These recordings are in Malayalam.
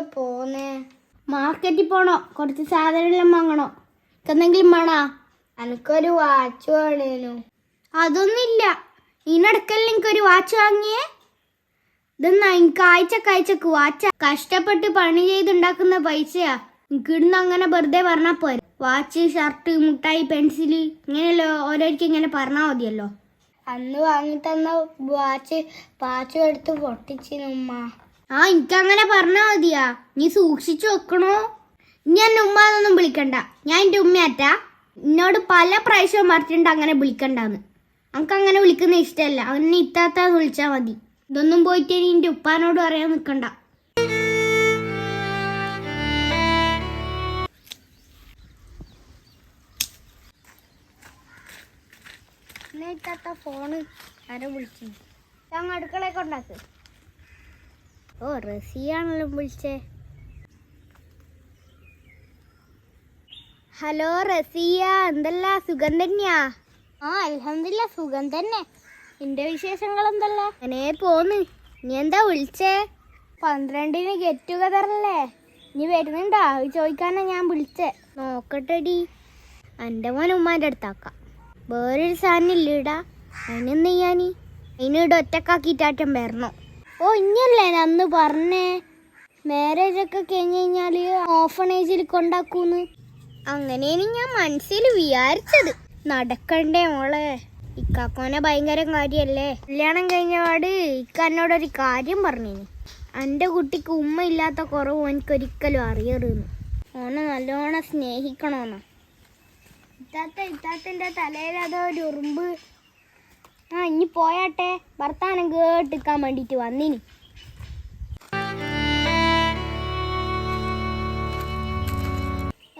പോന്നേ മാർക്കറ്റിൽ പോണോ? കുറച്ച് സാധനമെല്ലാം വാങ്ങണോ? എന്തെങ്കിലും വേണോ? എനിക്കൊരു വാച്ച് വേണേനു. അതൊന്നുമില്ല. ഇതിനിടക്കല്ല എനിക്കൊരു വാച്ച് വാങ്ങിയേ? ഇതെന്നാ എനിക്ക് ആഴ്ച കാഴ്ചക്ക് വാച്ച കഷ്ടപ്പെട്ട് പണി ചെയ്തുണ്ടാക്കുന്ന പൈസയാ. എനിക്ക് ഇടുന്ന് അങ്ങനെ വെറുതെ പറഞ്ഞാൽ പോരെ. വാച്ച് ഷർട്ട് മുട്ടായി പെൻസിൽ ഇങ്ങനെയല്ലോ ഓരോരിക്കും ഇങ്ങനെ പറഞ്ഞാൽ മതിയല്ലോ. അന്ന് വാങ്ങി തന്ന വാച്ച് പാച്ചു എടുത്ത് പൊട്ടിച്ചിന് ഉമ്മ ആ എനിക്കങ്ങനെ പറഞ്ഞാൽ മതിയാ. നീ സൂക്ഷിച്ചു വെക്കണോ? ഇനി ഉമ്മാന്നൊന്നും വിളിക്കണ്ട. ഞാൻ എന്റെ ഉമ്മയാറ്റാ എന്നോട് പല പ്രാവശ്യവും പറഞ്ഞിട്ടുണ്ട് അങ്ങനെ വിളിക്കണ്ടാന്ന്. നമുക്ക് അങ്ങനെ വിളിക്കുന്ന ഇഷ്ടമല്ല അവനെ ഇത്താത്താന്ന് വിളിച്ചാൽ മതി. ഇതൊന്നും പോയിട്ട് ഇനി എന്റെ ഉപ്പാനോട് പറയാൻ നിൽക്കണ്ട ഫോണ് ആരോ വിളിച്ചു ഞാൻ അടുക്കളയൊക്കെ ഉണ്ടാക്ക് ഓ റസിയാണല്ലോ വിളിച്ചേ. ഹലോ റസിയ എന്തല്ല? സുഖം തന്നെയാ? ആ അലഹമില്ല സുഖം തന്നെ. എന്റെ വിശേഷങ്ങൾ എന്തല്ല? അങ്ങനെ പോന്ന്. നീ എന്താ വിളിച്ചേ? പന്ത്രണ്ടിന് ഗെറ്റ് ടുഗദർ അല്ലേ? നീ വരുന്നുണ്ടോ? അത് ചോദിക്കാനാ ഞാൻ വിളിച്ചേ. നോക്കട്ടെടി. എന്റെ മോൻ ഉമ്മാന്റെ അടുത്താക്കാം. വേറൊരു സാധനം ഇല്ലടാ. അതിനെന്ത് ചെയ്യാനീ അതിനിവിടെ ഒറ്റക്കാക്കിയിട്ടാറ്റം വരണോ. ഓ ഇനിയല്ലേ അന്ന് പറഞ്ഞേ? മാരേജ് ഒക്കെ കഴിഞ്ഞ് കഴിഞ്ഞാൽ ഓഫണേജിൽ കൊണ്ടാക്കൂന്ന്. അങ്ങനെയാണ് ഞാൻ മനസ്സിൽ വിചാരിച്ചത്. നടക്കണ്ടേ മോളെ? ഇക്കാക്കോനെ ഭയങ്കര കാര്യല്ലേ? കല്യാണം കഴിഞ്ഞ പാട് ഇക്ക എന്നോടൊരു കാര്യം പറഞ്ഞിന്. എന്റെ കുട്ടിക്ക് ഉമ്മ ഇല്ലാത്ത കുറവ് എനിക്കൊരിക്കലും അറിയരുന്ന് ഓനെ നല്ലോണം സ്നേഹിക്കണമെന്നാ ഇത്താത്ത ഇത്താത്തിന്റെ തലയിൽ ഒരു ഉറുമ്പ് ആ ഇനി പോയാട്ടെ. ഭർത്താനം കേട്ടിക്കാൻ വേണ്ടിയിട്ട് വന്നിനി.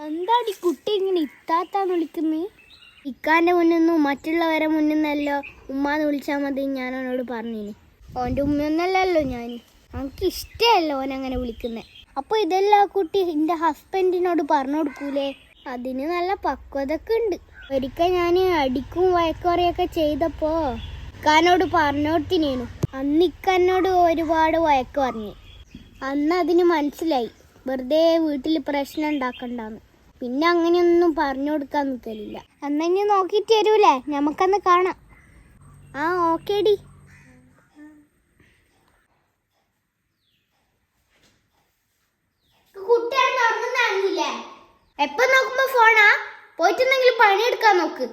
എന്താടി കുട്ടി ഇങ്ങനെ ഇത്താത്താന്ന് വിളിക്കുന്നേ? ഇക്കാന്റെ മുന്നൊന്നും മറ്റുള്ളവരെ മുന്നിന്നല്ലോ ഉമ്മാന്ന് വിളിച്ചാൽ മതി ഞാൻ അവനോട് പറഞ്ഞിനി. ഓന്റെ ഉമ്മയൊന്നല്ലല്ലോ ഞാൻ. എനിക്ക് ഇഷ്ടമല്ല ഓൻ അങ്ങനെ വിളിക്കുന്നത് അപ്പോൾ ഇതെല്ലാം കുട്ടി എന്റെ ഹസ്ബൻഡിനോട് പറഞ്ഞു കൊടുക്കൂലേ? അതിന് നല്ല പക്വതൊക്കെ ഉണ്ട്. ഒരിക്കൽ ഞാൻ അടിക്കും വയക്കുറയൊക്കെ ചെയ്തപ്പോ ഇക്കാനോട് അന്ന് ഇക്കന്നോട് ഒരുപാട് വയക്ക് പറഞ്ഞു. അന്ന് അതിന് മനസ്സിലായി. വെറുതെ വീട്ടിൽ പ്രശ്നം ഉണ്ടാക്കണ്ടെന്ന്. പിന്നെ അങ്ങനെയൊന്നും പറഞ്ഞു കൊടുക്കാൻ നിൽക്കലില്ല അന്നു നോക്കിയിട്ട് തരൂലേ നമുക്കന്ന് കാണാം. ആ ഓക്കേടി. ഡി എപ്പോ നോക്കുമ്പോ ഫോണാ? പോയിട്ടുണ്ടെങ്കിലും പണിയെടുക്കാൻ നോക്ക്.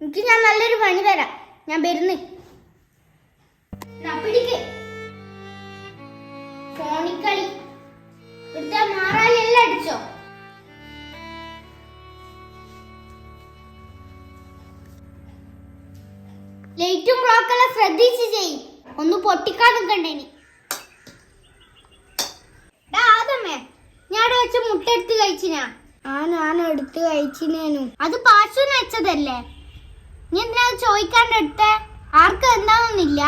എനിക്ക് ഞാൻ നല്ലൊരു പണി തരാം. ഞാൻ വരുന്നു. പിടിക്ക്. ഫോണിക്കളി. ഇവിടുത്തെ മാറാലെല്ലാം അടിച്ചോ? ലൈറ്റും ക്ലോക്കെല്ലാം ശ്രദ്ധിച്ച് ചെയ്യും. ഒന്ന് പൊട്ടിക്കാൻ നിൽക്കണ്ടേനി ആദമേ ഞാൻ അവിടെ വെച്ച മുട്ട എടുത്ത് കഴിച്ചിനാ ആ ഞാൻ എടുത്ത് കഴിച്ചിനേനു അത് പാശുവിന് വെച്ചതല്ലേ? നീ എന്തിനാ ചോദിക്കാണ്ട് എടുത്തേ? ആർക്കും എന്താണെന്നില്ല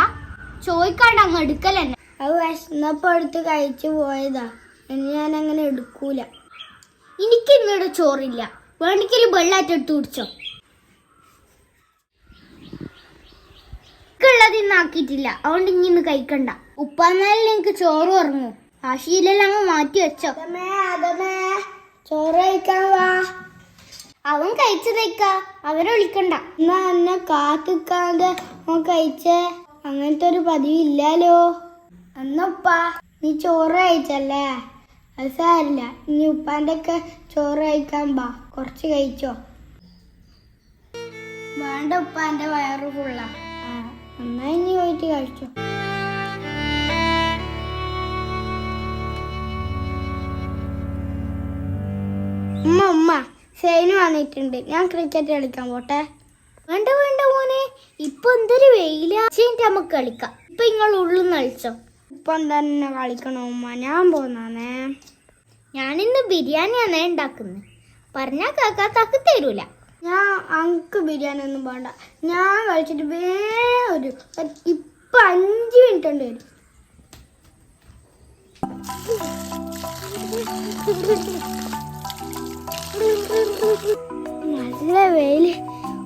ചോദിക്കാണ്ട് അങ്ങ് എടുക്കലെന്നെ. അത് വിശന്നപ്പോ എടുത്ത് കഴിച്ചു പോയതാ. ഇനി ഞാൻ അങ്ങനെ എടുക്കൂല. എനിക്ക് ഇന്നിവിടെ ചോറില്ല. വേണമെങ്കിൽ വെള്ളാറ്റ് എടുത്ത് കുടിച്ചോ. ഉള്ളത് ഇന്ന് അതുകൊണ്ട് ഇനി ഇന്ന് കഴിക്കണ്ട. ഉപ്പാന്നാലും എനിക്ക് ചോറ് ഉറങ്ങൂ. ആ ശീലെല്ലാം അങ്ങ് മാറ്റി വെച്ചോ. അതമേ ചോറ് കഴിക്കാൻ വാ. അവൻ കഴിച്ചു കഴിച്ചതേക്ക അവരെ വിളിക്കണ്ട. എന്നാ എന്നെ കാത്തിക്കാതെ ഓൻ കഴിച്ചേ. അങ്ങനത്തെ ഒരു പതിവില്ലല്ലോ എന്നപ്പാ നീ ചോറ് കഴിച്ചല്ലേ? അത് സാരില്ല. ഇനി ഉപ്പാന്റെ ഒക്കെ ചോറ് കഴിക്കാൻ പാ കുറച്ച് കഴിച്ചോ. വേണ്ട ഉപ്പാന്റെ വയറ് ഫുള്ള എന്നാ ഇനി പോയിട്ട് കഴിച്ചോ. ഉമ്മ ഉമ്മ. സെയിന് വന്നിട്ടുണ്ട്. ഞാൻ ക്രിക്കറ്റ് കളിക്കാൻ പോട്ടെ. വേണ്ട വേണ്ട മോനെ. ഇപ്പൊ എന്തൊരു വെയിലാ. നമുക്ക് കളിക്കാം. ഇപ്പൊ നിങ്ങൾ ഉള്ളിൽ കളിച്ചോ. ഇപ്പം തന്നെ കളിക്കണോ ഉമ്മ. ഞാൻ പോന്നാന്നേ ഞാനിന്ന് ബിരിയാണിയാണ് ഉണ്ടാക്കുന്നത്. പറഞ്ഞാ തക്ക് തരൂല. ഞാൻ അങ്ക് ബിരിയാണി ഒന്നും വേണ്ട. ഞാൻ കളിച്ചിട്ട് വേറെ ഒരു ഇപ്പൊ അഞ്ച് മിനിറ്റ് ഉണ്ട് വരും. നല്ല വെയിൽ.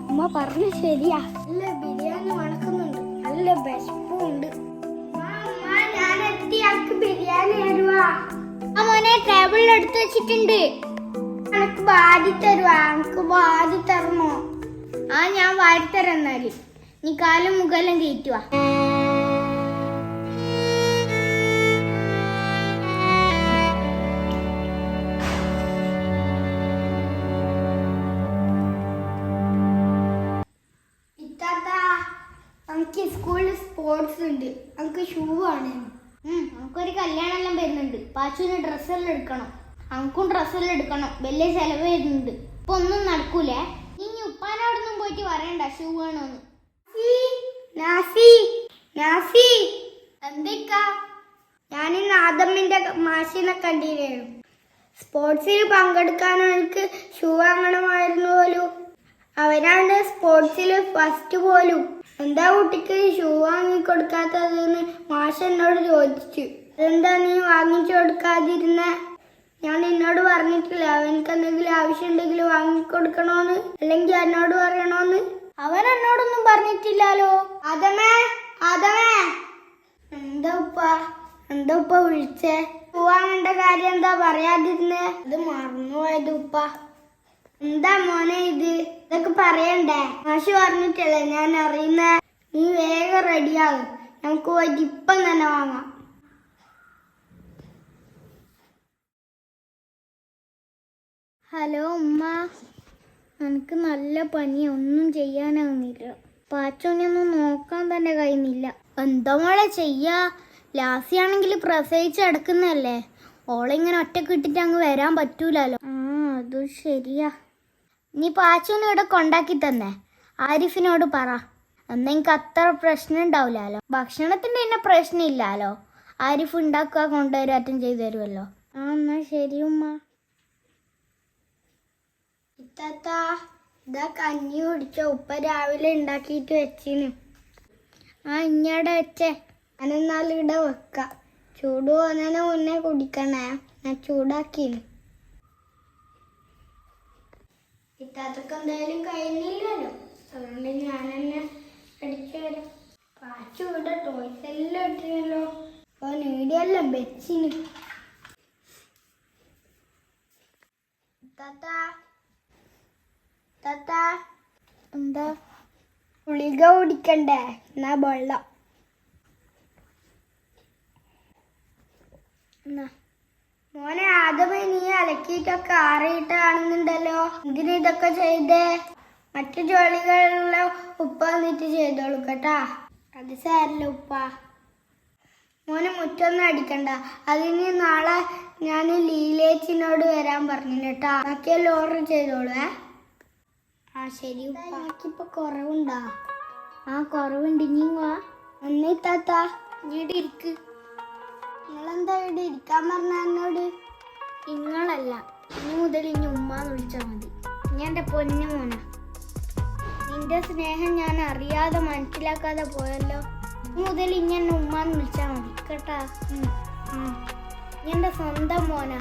ഉമ്മ പറഞ്ഞു ശരിയാ. നല്ല ബിരിയാണി മണക്കുന്നുണ്ട്. നല്ല വിശപ്പും ഉണ്ട് ബിരിയാണി തരുവാ. മോനെ ടേബിളിൽ എടുത്തു വെച്ചിട്ടുണ്ട്. എനിക്ക് വാടി തരുവാ. എനിക്ക് വാടി തരണോ? ആ ഞാൻ വാരിത്തരാം എന്നാൽ. നീ കാലും മുഖലും കയറ്റുവാ. എനിക്ക് സ്കൂളിൽ സ്പോർട്സ് ഉണ്ട്. നമുക്ക് ഷൂ ആണ് നമുക്കൊരു നമുക്കൊരു കല്യാണമെല്ലാം വരുന്നുണ്ട്. പാച്ചുവിന് ഡ്രസ്സെല്ലാം എടുക്കണം. നമുക്കും ഡ്രസ്സെല്ലാം എടുക്കണം. വലിയ ചെലവ് വരുന്നുണ്ട്. ഇപ്പൊ ഒന്നും നടക്കൂലേ. ഇനി ഉപ്പാനോടൊന്നും പോയിട്ട് പറയണ്ട ഷൂ വേണോന്ന്. എന്തൊക്കാ? ഞാനിന്ന് ആദമിന്റെ മാഷിനെ കണ്ടിരുന്നു സ്പോർട്സിൽ പങ്കെടുക്കാൻ എനിക്ക് ഷൂ വാങ്ങണമായിരുന്നു പോലും. അവനാണ് സ്പോർട്സിൽ ഫസ്റ്റ് പോലും. എന്താ കുട്ടിക്ക് ഷൂ വാങ്ങിക്കൊടുക്കാത്തതെന്ന് മാഷ് എന്നോട് ചോദിച്ചു. അതെന്താ നീ വാങ്ങിച്ചു കൊടുക്കാതിരുന്ന ഞാൻ എന്നോട് പറഞ്ഞിട്ടില്ല. അവനക്ക് എന്തെങ്കിലും ആവശ്യമുണ്ടെങ്കിൽ വാങ്ങിക്കൊടുക്കണോന്ന്? അല്ലെങ്കിൽ എന്നോട് പറയണോന്ന്? അവൻ എന്നോടൊന്നും പറഞ്ഞിട്ടില്ലല്ലോ. അതമേ അതമേ. എന്താ ഉപ്പ? എന്താ ഉപ്പ വിളിച്ചേ? പോവാങ്ങണ്ട കാര്യം എന്താ പറയാതിരുന്നേ? അത് മറന്നുപോയത് ഉപ്പ. എന്താ മോനെ ഇത്? ഇതൊക്കെ പറയണ്ടേ? മാഷി പറഞ്ഞിട്ടല്ലേ ഞാൻ അറിയുന്ന നീ വേഗം റെഡിയാകും നമുക്ക് പോയിട്ട് ഇപ്പം തന്നെ വാങ്ങാം. ഹലോ ഉമ്മ. എനിക്ക് നല്ല പനി ഒന്നും ചെയ്യാനാവുന്നില്ല പാച്ചോനെയൊന്നും നോക്കാൻ തന്നെ കഴിയുന്നില്ല. എന്താ മോളെ ചെയ്യാ? ലാസിയാണെങ്കിൽ പ്രസവിച്ച് കിടക്കുന്നതല്ലേ? ഓളിങ്ങനെ ഒറ്റയ്ക്ക് ഇട്ടിട്ട് അങ്ങ് വരാൻ പറ്റൂലല്ലോ. ആ അതും ശരിയാ. നീ പാച്ചുവിനെ ഇവിടെ കൊണ്ടാക്കി തന്നെ. ആരിഫിനോട് പറ. എന്നാ എനിക്ക് അത്ര പ്രശ്നം ഉണ്ടാവില്ലല്ലോ ഭക്ഷണത്തിന്റെ തന്നെ പ്രശ്നമില്ലല്ലോ ആരിഫ് ഉണ്ടാക്കുക കൊണ്ടുവരാറ്റം ചെയ്തു തരുമല്ലോ ആ എന്നാ ശരി ഉമ്മ. ഇത്താ ഇതാ കഞ്ഞി കുടിച്ച. ഉപ്പ രാവിലെ ഉണ്ടാക്കിയിട്ട് വെച്ചിന്. ആ ഇങ്ങടെ വെച്ചേ. അനെന്നാലിവിടെ വെക്ക. ചൂട് പോകുന്നതിന് മുന്നേ കുടിക്കണേ. ഞാൻ ചൂടാക്കിന്. ഇത്താത്തൊക്കെ എന്തായാലും കഴിഞ്ഞില്ലല്ലോ അതുകൊണ്ട് ഞാൻ തന്നെ അടിച്ചു വരാം. പാച്ചു ഇവിടെ ടോയ്സ് എല്ലാം ഇട്ടില്ലല്ലോ. അപ്പൊ നീടിയെല്ലാം ബെച്ചിന് എന്താ? ഗുളിക കുടിക്കണ്ടേ? എന്നാ വെള്ളം. എന്നാ? മോനെ ആദ്യമേ നീ അലക്കിയിട്ടൊക്കെ ആറിയിട്ടാണെന്നുണ്ടല്ലോ. ഇതിന് ഇതൊക്കെ ചെയ്തേ? മറ്റു ജോലികളെല്ലാം ഉപ്പ വന്നിട്ട് ചെയ്തോളൂ കേട്ടാ. അത് സാരല്ല ഉപ്പ. മോനെ മുറ്റൊന്നും അടിക്കണ്ട. അതിന് നാളെ ഞാൻ ലീലേച്ചിനോട് വരാൻ പറഞ്ഞു കേട്ടാ. ബാക്കിയെല്ലാം ഓർഡർ ചെയ്തോളൂ ആ ശരി ഉപ്പാക്കിപ്പോ കുറവുണ്ടാ. ആ കുറവുണ്ട് ഇനി വാ. ഒന്നേ താത്ത. നിങ്ങളെന്താ ഇവിടെ ഇരിക്കാൻ പറഞ്ഞ എന്നോട്? ഇങ്ങളല്ല ഇനി മുതൽ ഇനി ഉമ്മാന്ന് വിളിച്ചാൽ മതി. ഞാൻ എന്റെ പൊന്നു മോന. നിന്റെ സ്നേഹം ഞാൻ അറിയാതെ മനസ്സിലാക്കാതെ പോയല്ലോ. മുതൽ ഇനി എന്നെ ഉമ്മാന്ന് വിളിച്ചാൽ മതി. കേട്ടാ? ഉം. എന്റെ സ്വന്തം മോന.